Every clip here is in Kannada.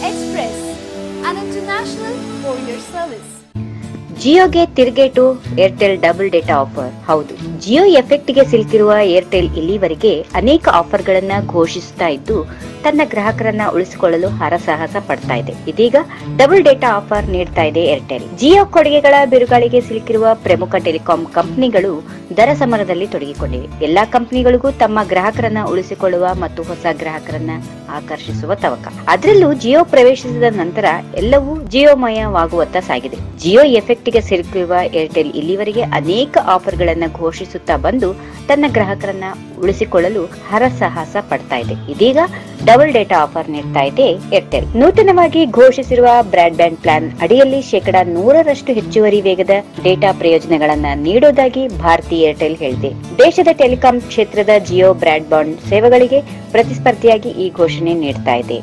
Express, an international courier service. ಜಿಯೋಗೆ ತಿರುಗೇಟು ಏರ್ಟೆಲ್ ಡಬಲ್ ಡೇಟಾ ಆಫರ್ ಹೌದು ಜಿಯೋ ಎಫೆಕ್ಟ್ಗೆ ಸಿಲುಕಿರುವ ಏರ್ಟೆಲ್ ಇಲ್ಲಿವರೆಗೆ ಅನೇಕ ಆಫರ್ಗಳನ್ನು ಘೋಷಿಸುತ್ತಾ ಇದ್ದು, ತನ್ನ ಗ್ರಾಹಕರನ್ನ ಉಳಿಸಿಕೊಳ್ಳಲು ಹರಸಾಹಸ ಪಡ್ತಾ ಇದೆ. ಇದೀಗ ಡಬಲ್ ಡೇಟಾ ಆಫರ್ ನೀಡ್ತಾ ಇದೆ ಏರ್ಟೆಲ್. ಜಿಯೋ ಕೊಡುಗೆಗಳ ಬಿರುಗಾಳಿಗೆ ಸಿಲುಕಿರುವ ಪ್ರಮುಖ ಟೆಲಿಕಾಂ ಕಂಪನಿಗಳು ದರ ಸಮರದಲ್ಲಿ ತೊಡಗಿಕೊಂಡಿವೆ. ಎಲ್ಲಾ ಕಂಪನಿಗಳಿಗೂ ತಮ್ಮ ಗ್ರಾಹಕರನ್ನ ಉಳಿಸಿಕೊಳ್ಳುವ ಮತ್ತು ಹೊಸ ಗ್ರಾಹಕರನ್ನ ಆಕರ್ಷಿಸುವ ತವಕ. ಅದರಲ್ಲೂ ಜಿಯೋ ಪ್ರವೇಶಿಸಿದ ನಂತರ ಎಲ್ಲವೂ ಜಿಯೋಮಯವಾಗುವತ್ತ ಸಾಗಿದೆ. ಜಿಯೋ ಎಫೆಕ್ಟ್ಗೆ ಸಿಲುಕಿರುವ ಏರ್ಟೆಲ್ ಇಲ್ಲಿವರೆಗೆ ಅನೇಕ ಆಫರ್ಗಳನ್ನ ಘೋಷಿಸುತ್ತಾ ಬಂದು ತನ್ನ ಗ್ರಾಹಕರನ್ನ ಉಳಿಸಿಕೊಳ್ಳಲು ಹರಸಾಹಸ ಪಡ್ತಾ ಇದೆ. ಇದೀಗ ಡಬಲ್ ಡೇಟಾ ಆಫರ್ ನೀಡ್ತಾ ಇದೆ ಏರ್ಟೆಲ್ ನೂತನವಾಗಿ ಘೋಷಿಸಿರುವ ಬ್ರಾಡ್ ಬ್ಯಾಂಡ್ ಪ್ಲಾನ್ ಅಡಿಯಲ್ಲಿ ಶೇಕಡಾ ನೂರರಷ್ಟು ಹೆಚ್ಚುವರಿ ವೇಗದ ಡೇಟಾ ಪ್ರಯೋಜನಗಳನ್ನ ನೀಡೋದಾಗಿ ಭಾರತಿ ಏರ್ಟೆಲ್ ಹೇಳಿದೆ. ದೇಶದ ಟೆಲಿಕಾಂ ಕ್ಷೇತ್ರದ ಜಿಯೋ ಬ್ರಾಡ್ ಸೇವೆಗಳಿಗೆ ಪ್ರತಿಸ್ಪರ್ಧಿಯಾಗಿ ಈ ಘೋಷಣೆ ನೀಡ್ತಾ ಇದೆ.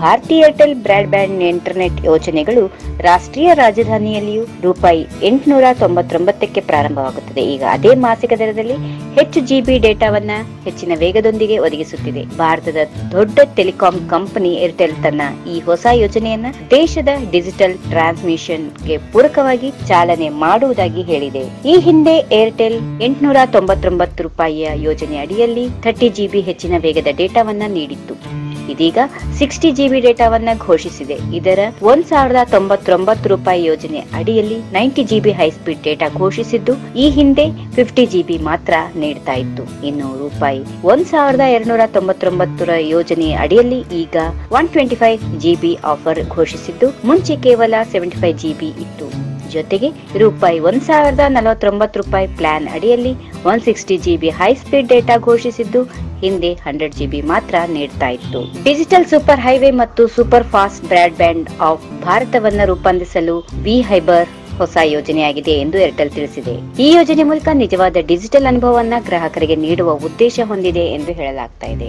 Bharti Airtel broadband internet ಯೋಜನೆಗಳು ರಾಷ್ಟ್ರೀಯ ರಾಜಧಾನಿಯಲ್ಲಿಯೂ ರೂಪಾಯಿ ಎಂಟುನೂರ ತೊಂಬತ್ತೊಂಬತ್ತಕ್ಕೆ ಪ್ರಾರಂಭವಾಗುತ್ತದೆ. ಈಗ ಅದೇ ಮಾಸಿಕ ದರದಲ್ಲಿ ಹೆಚ್ಚು ಜಿಬಿ ಡೇಟಾವನ್ನ ಹೆಚ್ಚಿನ ವೇಗದೊಂದಿಗೆ ಒದಗಿಸುತ್ತಿದೆ. ಭಾರತದ ದೊಡ್ಡ ಟೆಲಿಕಾಂ ಕಂಪನಿ ಏರ್ಟೆಲ್ ತನ್ನ ಈ ಹೊಸ ಯೋಜನೆಯನ್ನ ದೇಶದ ಡಿಜಿಟಲ್ ಟ್ರಾನ್ಸ್ಮಿಷನ್ಗೆ ಪೂರಕವಾಗಿ ಚಾಲನೆ ಮಾಡುವುದಾಗಿ ಹೇಳಿದೆ. ಈ ಹಿಂದೆ ಏರ್ಟೆಲ್ ಎಂಟುನೂರ ತೊಂಬತ್ತೊಂಬತ್ತು ರೂಪಾಯಿಯ ಯೋಜನೆ ಅಡಿಯಲ್ಲಿ ಥರ್ಟಿ ಜಿಬಿ ಹೆಚ್ಚಿನ ವೇಗದ ಡೇಟಾವನ್ನ ನೀಡಿತ್ತು. ಇದೀಗ ಸಿಕ್ಸ್ಟಿ ಜಿಬಿ ಡೇಟಾವನ್ನ ಘೋಷಿಸಿದೆ. ಇದರ ಒಂದ್ ಸಾವಿರದ ತೊಂಬತ್ತೊಂಬತ್ತು ರೂಪಾಯಿ ಯೋಜನೆ ಅಡಿಯಲ್ಲಿ ನೈಂಟಿ ಜಿಬಿ ಹೈಸ್ಪೀಡ್ ಡೇಟಾ ಘೋಷಿಸಿದ್ದು, ಈ ಹಿಂದೆ ಫಿಫ್ಟಿ ಜಿಬಿ ಮಾತ್ರ ನೀಡ್ತಾ ಇತ್ತು. ಇನ್ನು ರೂಪಾಯಿ ಒಂದ್ ಸಾವಿರದ ಎರಡ್ನೂರ ತೊಂಬತ್ತೊಂಬತ್ತರ ಯೋಜನೆ ಅಡಿಯಲ್ಲಿ ಈಗ one twenty five GB offer ಘೋಷಿಸಿದ್ದು, ಮುಂಚೆ ಕೇವಲ ಸೆವೆಂಟಿ ಫೈವ್ ಜಿಬಿ ಇತ್ತು. ಜೊತೆಗೆ ರೂಪಾಯಿ ಒಂದ್ ಸಾವಿರದ ನಲವತ್ತೊಂಬತ್ತು ರೂಪಾಯಿ ಪ್ಲಾನ್ ಅಡಿಯಲ್ಲಿ one sixty GB high speed data ಘೋಷಿಸಿದ್ದು ಹಿಂದೆ ಹಂಡ್ರೆಡ್ ಜಿಬಿ ಮಾತ್ರ ನೀಡ್ತಾ ಇತ್ತು. ಡಿಜಿಟಲ್ ಸೂಪರ್ ಹೈವೇ ಮತ್ತು super fast broadband of ಭಾರತವನ್ನು ರೂಪಾಂತರಿಸಲು ವಿ ಹೈಬರ್ ಹೊಸ ಯೋಜನೆಯಾಗಿದೆ ಎಂದು ಏರ್ಟೆಲ್ ತಿಳಿಸಿದೆ. ಈ ಯೋಜನೆ ಮೂಲಕ ನಿಜವಾದ ಡಿಜಿಟಲ್ ಅನುಭವವನ್ನು ಗ್ರಾಹಕರಿಗೆ ನೀಡುವ ಉದ್ದೇಶ ಹೊಂದಿದೆ ಎಂದು ಹೇಳಲಾಗ್ತಾ ಇದೆ.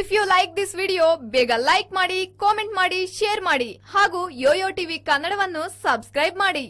if you like this video ಬೇಗ ಲೈಕ್ ಮಾಡಿ ಕಾಮೆಂಟ್ ಮಾಡಿ ಶೇರ್ ಮಾಡಿ ಹಾಗೂ ಯೋಯೋ ಟಿವಿ ಕನ್ನಡವನ್ನು ಸಬ್ಸ್ಕ್ರೈಬ್ ಮಾಡಿ